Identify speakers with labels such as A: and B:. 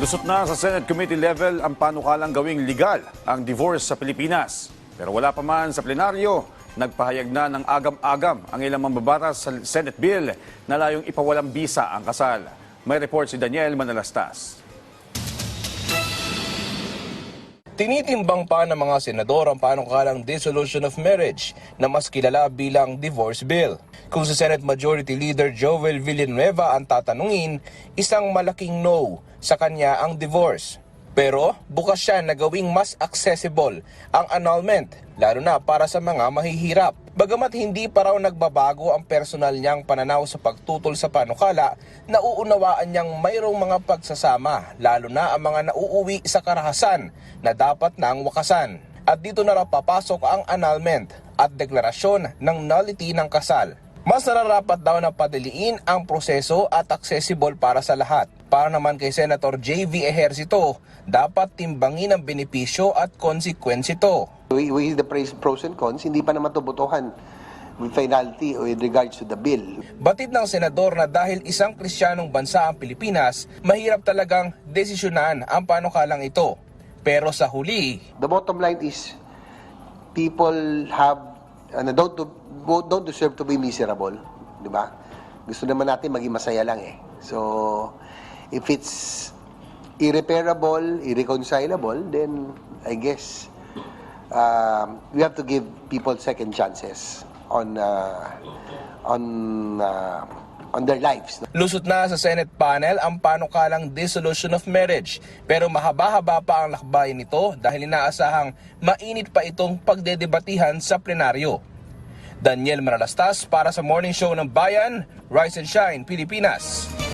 A: Lusot na sa Senate Committee level ang panukalang gawing legal ang divorce sa Pilipinas. Pero wala pa man sa plenaryo, nagpahayag na ng agam-agam ang ilang mambabatas sa Senate bill na layong ipawalang bisa ang kasal. May report si Daniel Manalastas.
B: Tinitimbang pa ng mga senador ang panukalang dissolution of marriage na mas kilala bilang divorce bill. Kung si Senate Majority Leader Joel Villanueva ang tatanungin, isang malaking no sa kanya ang divorce. Pero bukas siya na gawing mas accessible ang annulment, lalo na para sa mga mahihirap. Bagamat hindi pa raw nagbabago ang personal niyang pananaw sa pagtutol sa panukala, nauunawaan niyang mayroong mga pagsasama, lalo na ang mga nauuwi sa karahasan na dapat nang wakasan. At dito na raw papasok ang annulment at deklarasyon ng nullity ng kasal. Mas nararapat daw na padaliin ang proseso at accessible para sa lahat. Para naman kay Senator J.V. Ejercito, dapat timbangin ang benepisyo at konsekwensya ito.
C: We, we the pros, and cons, hindi pa naman ito botohan with finality with regards to the bill.
B: Batid ng senador na dahil isang kristyanong bansa ang Pilipinas, mahirap talagang desisyonan ang panukalang ito. Pero sa huli,
C: The bottom line is people have ano, don't don't deserve to be miserable, di ba? Gusto naman natin maging masaya lang eh. So if it's irreparable, irreconcilable, then I guess um, we have to give people second chances on uh, on uh, on their lives.
B: lusot na sa Senate panel ang panukalang dissolution of marriage. Pero mahaba-haba pa ang lakbayin nito dahil inaasahang mainit pa itong pagdedebatihan sa plenaryo. Daniel Manalastas para sa Morning Show ng Bayan, Rise and Shine, Pilipinas.